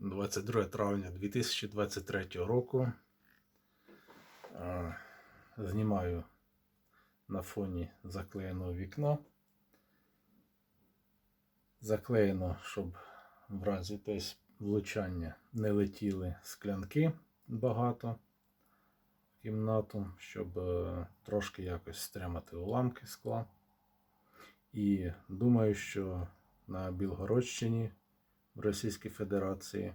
22 травня 2023 року. Знімаю на фоні заклеєного вікна. Заклеєно, щоб в разі десь влучання не летіли склянки багато в кімнату, щоб е, трошки якось стримати уламки скла. І думаю, що на Білгородщині Російській Федерації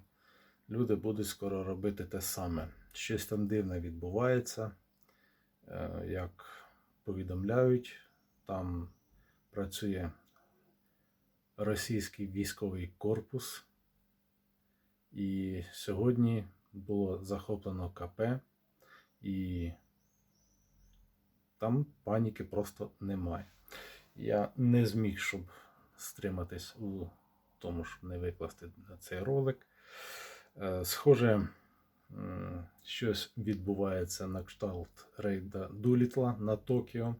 люди будуть скоро робити те саме. Щось там дивне відбувається, Е, як повідомляють, там працює російський військовий корпус, і сьогодні було захоплено КП, і там паніки просто немає. Я не зміг, щоб стриматись у тому, щоб не викласти на цей ролик. Е, Схоже, щось відбувається на кшталт рейда Дулітла на Токіо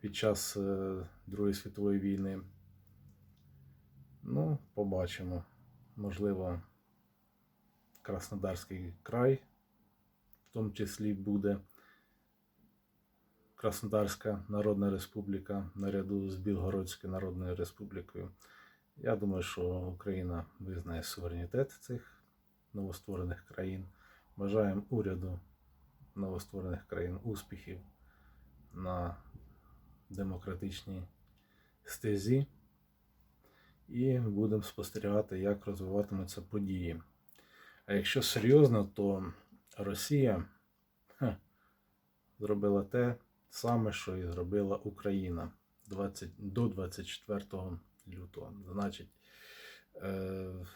під час е, Другої світової війни. Ну, побачимо. Можливо, Краснодарський край в тому числі буде. Краснодарська Народна Республіка наряду з Білгородською Народною Республікою. Я думаю, що Україна визнає суверенітет цих новостворених країн. Бажаємо уряду новостворених країн успіхів на демократичній стезі. І будемо спостерігати, як розвиватимуться події. А якщо серйозно, то Росія хе, зробила те саме, що і зробила Україна 20, до 24 лютого. Значить, е,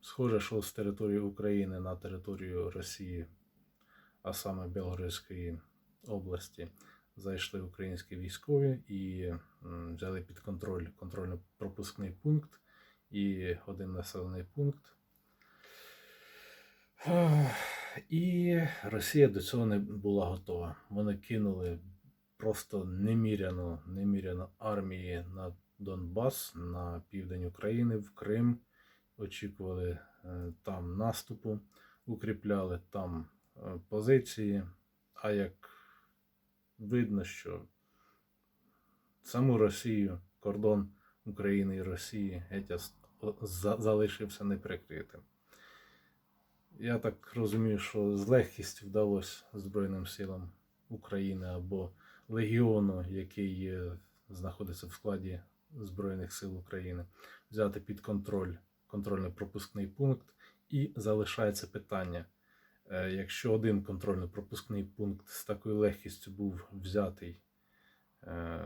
схоже, що з території України на територію Росії, а саме Білгородської області, зайшли українські військові і взяли під контроль контрольно-пропускний пункт і один населений пункт. І Росія до цього не була готова. Вони кинули просто неміряно, неміряно армії на Донбас, на південь України, в Крим. Очікували е, там наступу, укріпляли там е, позиції. А як видно, що саму Росію, кордон України і Росії геть залишився неприкритим. Я так розумію, що з легкістю вдалося Збройним силам України або легіону, який знаходиться в складі Збройних сил України, взяти під контроль контрольно-пропускний пункт. І залишається питання. Е, Якщо один контрольно-пропускний пункт з такою легкістю був взятий, е,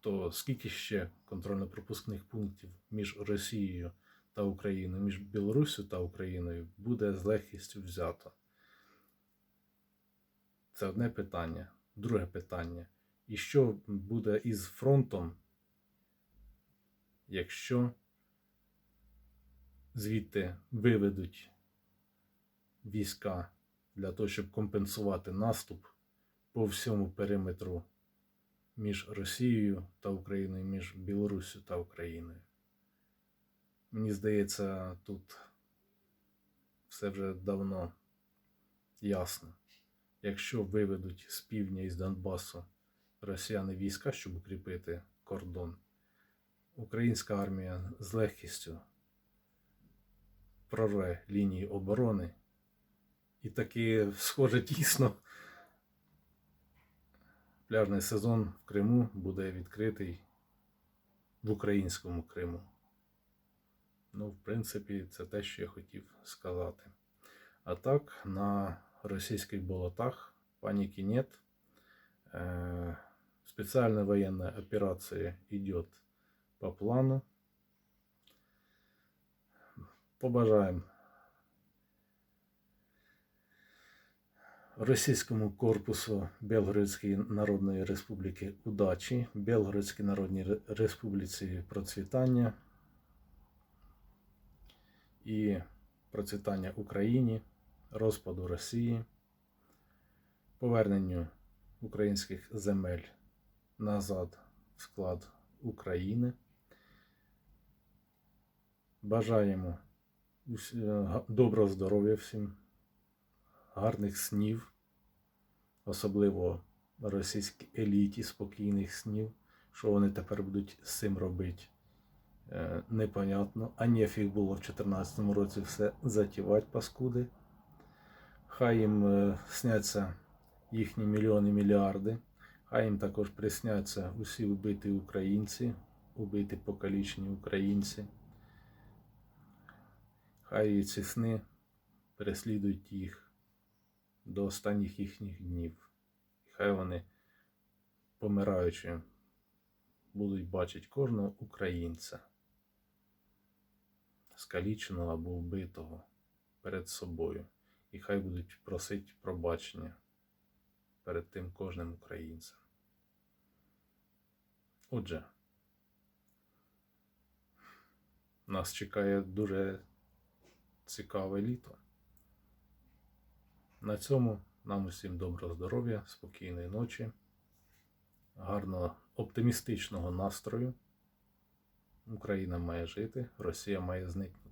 то скільки ще контрольно-пропускних пунктів між Росією та Україною, між Білоруссю та Україною буде з легкістю взято? Це одне питання. Друге питання. І що буде із фронтом, якщо звідти виведуть війська для того, щоб компенсувати наступ по всьому периметру між Росією та Україною, між Білоруссю та Україною? Мені здається, тут все вже давно ясно. Якщо виведуть з півдня із Донбасу росіяни війська, щоб укріпити кордон, українська армія з легкістю прорве лінії оборони. І таки, схоже, дійсно, пляжний сезон в Криму буде відкритий в українському Криму. Ну, в принципі, це те, що я хотів сказати. А так, на російських болотах паники нет. Э, Специальная военная операция идет по плану. Побажаємо Російському корпусу Белгородської Народної Республіки удачі, Белгородській Народній Республіці процвітання і процвітання Україні, розпаду Росії, поверненню українських земель назад в склад України. Бажаємо е, доброго здоров'я всім, гарних снів, особливо російській еліті спокійних снів. Що вони тепер будуть з цим робити, непонятно. А нефіг було в 2014 році все затівати, паскуди. Хай їм е, сняться їхні мільйони, мільярди. Хай їм також присняться усі вбиті українці, убиті покалічені українці. Хай ці сни переслідують їх до останніх їхніх днів. Хай вони, помираючи, будуть бачити кожного українця, скаліченого або вбитого перед собою. І хай будуть просити пробачення перед тим кожним українцем. Отже, нас чекає дуже цікаве літо. На цьому нам усім доброго здоров'я, спокійної ночі, гарного оптимістичного настрою. Україна має жити, Росія має зникнути.